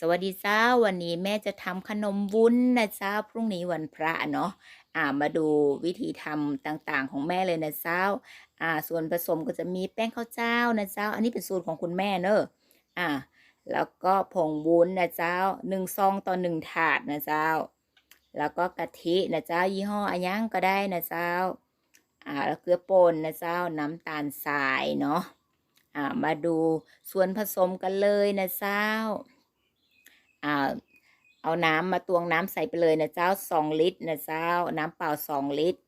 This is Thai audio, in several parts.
สวัสดีเจ้าวันนี้แม่จะทำขนมวุ้นนะเจ้าพรุ่งนี้วันพระเนาะอ่ามาดูวิธีทำต่างๆ ของแม่เลยนะเจ้าอ่าส่วนผสมก็จะมีแป้งข้าวเจ้านะเจ้า อันนี้เป็นสูตรของคุณแม่เนอะอ่าแล้วก็ผงวุ้นนะเจ้าหนึ่งซองต่อหนึ่งถาดนะเจ้า แล้วก็กะทินะเจ้ายี่ห้ออันยังก็ได้นะเจ้าอ่าแล้วเกลือป่นนะเจ้าน้ำตาลทรายเนาะอ่ามาดูส่วนผสมกันเลยนะเจ้า อ่าเอาน้ำมาตวงน้ำใส่ไปเลยนะเจ้าสองลิตรนะเจ้า น้ำเปล่าสองลิตร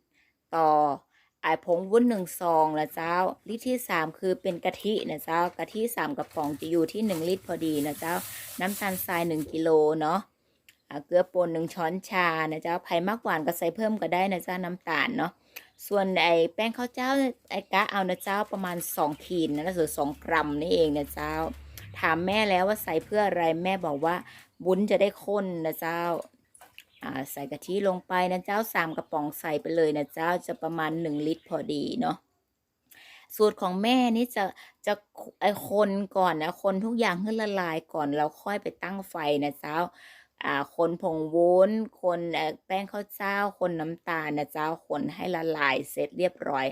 ต่อไอผงวุ้นหนึ่งซองนะเจ้า ลิตรที่สามคือเป็นกะทินะเจ้ากะทิสามกระป๋องจะอยู่ที่หนึ่งลิตรพอดีนะเจ้า น้ำตาลทรายหนึ่งกิโลเนาะเกลือป่นหนึ่งช้อนชานะเจ้าไผ่มากหวานก็ใส่เพิ่มก็ได้นะเจ้าน้ำตาลเนาะส่วนไอแป้งข้าวเจ้าไอกะเอานะเจ้าประมาณสองขีดนะหรือสองกรัมนี่เองนะเจ้า ถามแม่แล้วว่าใส่เพื่ออะไรแม่บอกว่าวุ้นจะได้ข้นนะเจ้าใส่กะทิลงไปนะเจ้าสามกระป๋องใส่ไปเลยนะเจ้าจะประมาณหนึ่งลิตรพอดีเนาะสูตรของแม่นี่จะจะไอคนก่อนนะคนทุกอย่างให้ละลายก่อนแล้วค่อยไปตั้งไฟนะเจ้าอ่าคนผงวุ้น คนแป้งข้าวเจ้า คนน้ำตาลนะเจ้าคนให้ละลายเสร็จเรียบร้อย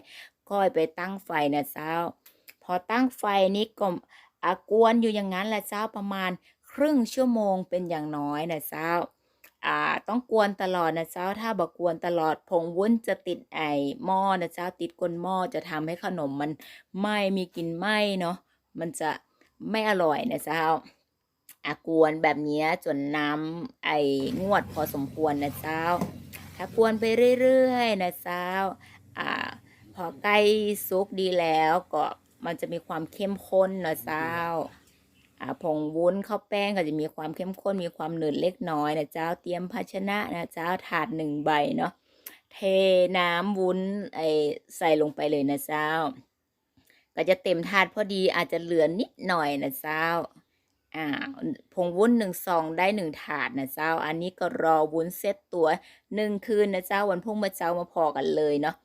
ค่อยไปตั้งไฟนะเจ้า พอตั้งไฟนี้ก็ กวนอยู่อย่างนั้นแหละเจ้าประมาณครึ่งชั่วโมงเป็นอย่างน้อยนะเจ้าอ่าต้องกวนตลอดนะเจ้า ถ้าบอกกวนตลอดผงวุ้นจะติดไอหม้อนะเจ้า ติดก้นหม้อจะทำให้ขนมมันไหม้มีกลิ่นไหม้เนาะ มันจะไม่อร่อยนะเจ้าอากวนแบบนี้จนน้ำไองวดพอสมควรนะเจ้า ถ้ากวนไปเรื่อยๆนะเจ้า อ่า พอใกล้ซุกดีแล้วก็ มันจะมีความเข้มข้นนะเจ้าอ่าผงวุ้นข้าวแป้งก็จะมีความเข้มข้นมีความหนืดเล็กน้อยนะเจ้าเตรียมภาชนะนะเจ้าถาดหนึ่งใบเนาะเทน้ำวุ้นไอใส่ลงไปเลยนะเจ้า ก็จะเต็มถาดพอดีอาจจะเหลือนิดหน่อยนะเจ้าอ่าผงวุ้นหนึ่งซองได้หนึ่งถาดนะเจ้า อันนี้ก็รอวุ้นเซตตัวหนึ่งคืนนะเจ้าวันพรุ่งมาเจ้ามาพอกันเลยเนาะ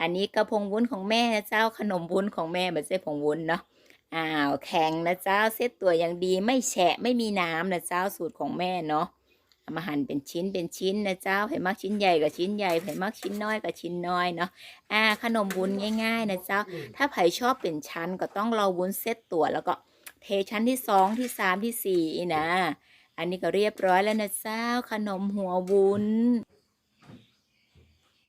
อันนี้ก็ผงวุ้นของแม่นะเจ้าขนมวุ้นของแม่ไม่ใช่ผงวุ้นเนาะอ้าวแข็งนะเจ้าเซตตัวอย่างดีไม่แฉะไม่มีน้ำนะเจ้าสูตรของแม่เนาะเอามาหั่นเป็นชิ้นเป็นชิ้นนะเจ้าไผ่มักชิ้นใหญ่กับชิ้นใหญ่ไผ่มักชิ้นน้อยกับชิ้นน้อยเนาะอ่าขนมวุ้นง่ายๆนะเจ้า ถ้าไผ่ชอบเป็นชั้นก็ต้องรอวุ้นเซตตัวแล้วก็เทชั้นที่สองที่สามที่สี่นะ อันนี้ก็เรียบร้อยแล้วนะเจ้าขนมหัววุ้น